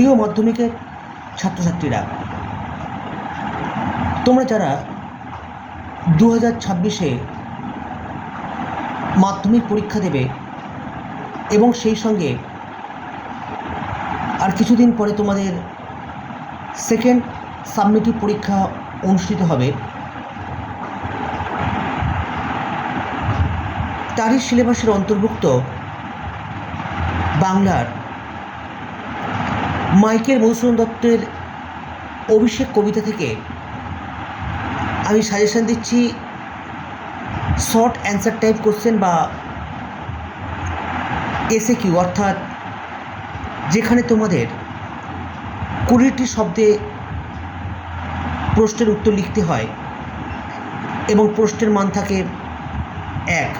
প্রিয় মাধ্যমিকের ছাত্রছাত্রীরা, তোমরা যারা দু হাজার ছাব্বিশে মাধ্যমিক পরীক্ষা দেবে এবং সেই সঙ্গে আর কিছুদিন পরে তোমাদের সেকেন্ড সাবমিটিভ পরীক্ষা অনুষ্ঠিত হবে, তারই সিলেবাসের অন্তর্ভুক্ত বাংলার মাইকেল মধুসূদন দত্তের অভিষেক কবিতা থেকে আমি সাজেশন দিচ্ছি শর্ট অ্যান্সার টাইপ কোশ্চেন বা এসে কিউ অর্থাৎ যেখানে তোমাদের কুড়িটি শব্দে প্রশ্নের উত্তর লিখতে হয় এবং প্রশ্নের মান থাকে এক।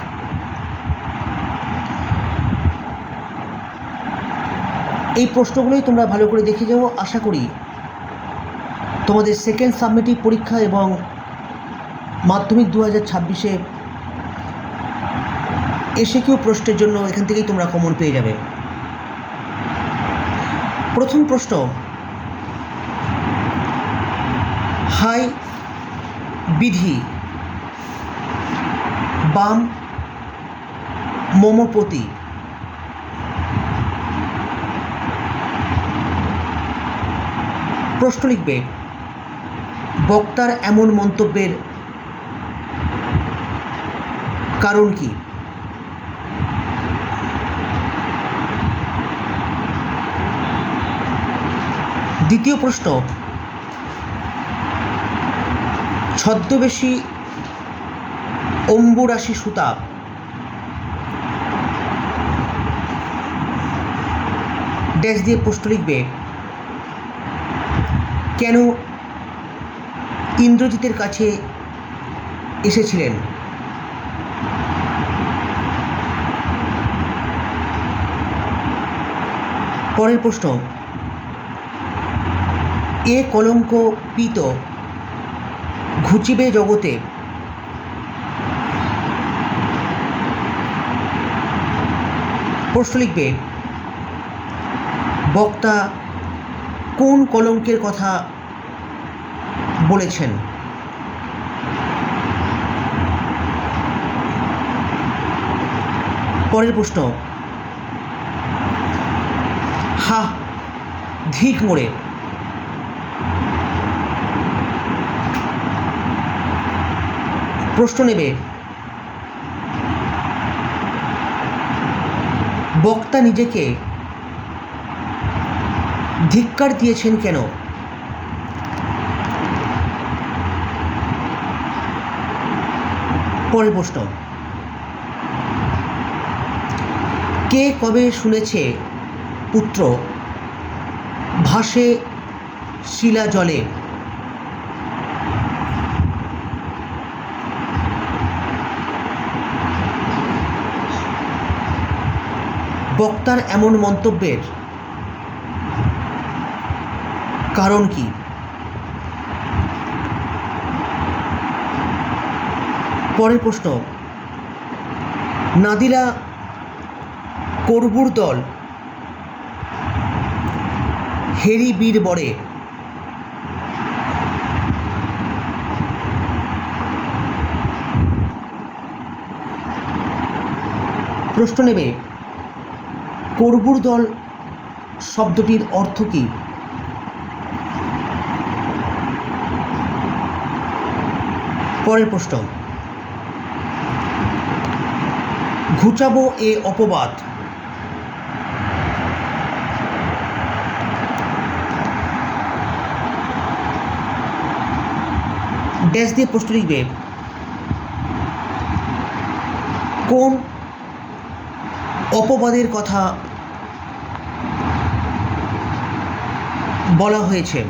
এই প্রশ্নগুলোই তোমরা ভালো করে দেখে যাও, আশা করি তোমাদের সেকেন্ড সাবমিটিভ পরীক্ষা এবং মাধ্যমিক দু হাজার ছাব্বিশে এসে কেউ প্রশ্নের জন্য এখান থেকেই তোমরা কমন পেয়ে যাবে। প্রথম প্রশ্ন, হাই বিধি, বাম মমপতি প্রশ্ন লিখবে, বক্তার এমন মন্তব্যের কারণ কি? দ্বিতীয় প্রশ্ন, ছদ্মবেশী অম্বুরাশি সুতা, ড্যাশ দিয়ে প্রশ্ন লিখবে কেন ইন্দ্রজিতের কাছে এসেছিলেন? পরের প্রশ্ন। এ কলঙ্ক পিত ঘুচিবে জগতে। প্রশ্ন লিখবে বক্তা কোন কলঙ্কের কথা বলেছেন? পরের প্রশ্ন। হা ধিক মোড়ে। প্রশ্ন নেবে। বক্তা নিজেকে ধিক্কার দিয়েছেন কেন? পরের প্রশ্ন। কে কবে শুনেছে পুত্র ভাসে শিলা জলে বক্তার এমন মন্তব্যের কারণ কি? পরের প্রশ্ন। নাদিলা করবুর দল, হেরি বীর বরে, প্রশ্ন নেবে করবুর দল শব্দটির অর্থ কী? পরের প্রশ্ন। ঘুচাবো এ অপবাদ। ড্যাশ দিয়ে প্রশ্ন লিখবে। কোন অপবাদের কথা বলা হয়েছে?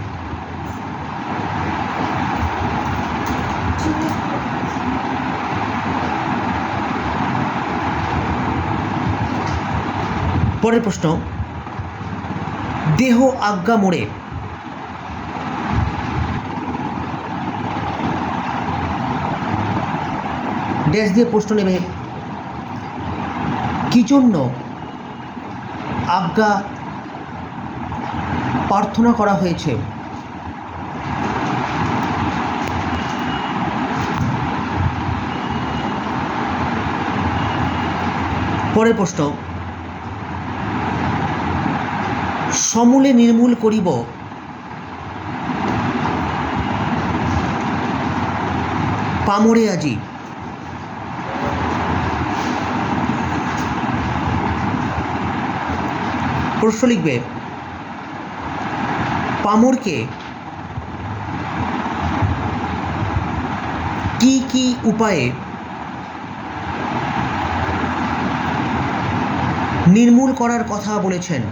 পরের প্রশ্ন, দেহ আজ্ঞা মোড়ে। ড্যাশ দিয়ে প্রশ্ন নেবে, কি জন্য আজ্ঞা প্রার্থনা করা হয়েছে? পরের প্রশ্ন সমূলে নির্মূল করিব। পামরে আজি। প্রশ্ন লিখবে, পামরকে কি কি উপায়ে নির্মূল করার কথা বলেছেন?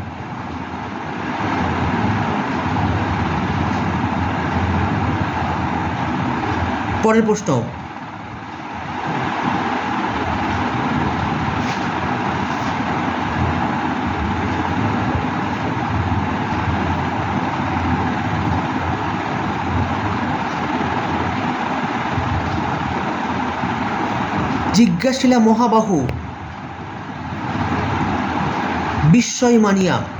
পরের প্রশ্ন। জিজ্ঞাসিলা মহাবাহু। বিস্ময় মানিয়া।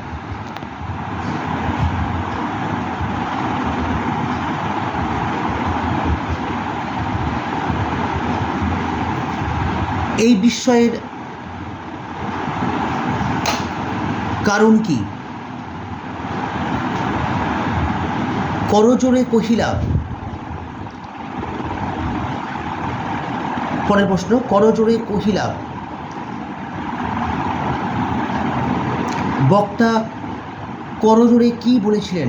এই বিস্ময়ের কারণ কি? করজোরে কহিলা পরের প্রশ্ন করজোরে কহিলা বক্তা করজোরে কি বলেছিলেন?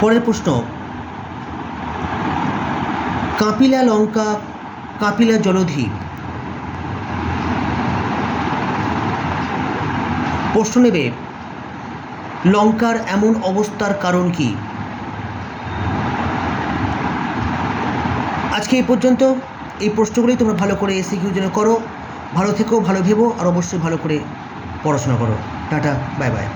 পরের প্রশ্ন। কাপিলা লঙ্কা, কাপিলা জলধি। প্রশ্ন নেবে, লঙ্কার এমন অবস্থার কারণ কি? আজকে এই পর্যন্ত। এই প্রশ্নগুলি তোমরা ভালো করে এসে কিউ যেন করো। ভালো থেকো, ভালো ভেবো, আর অবশ্যই ভালো করে পড়াশোনা করো। Tata, bye bye.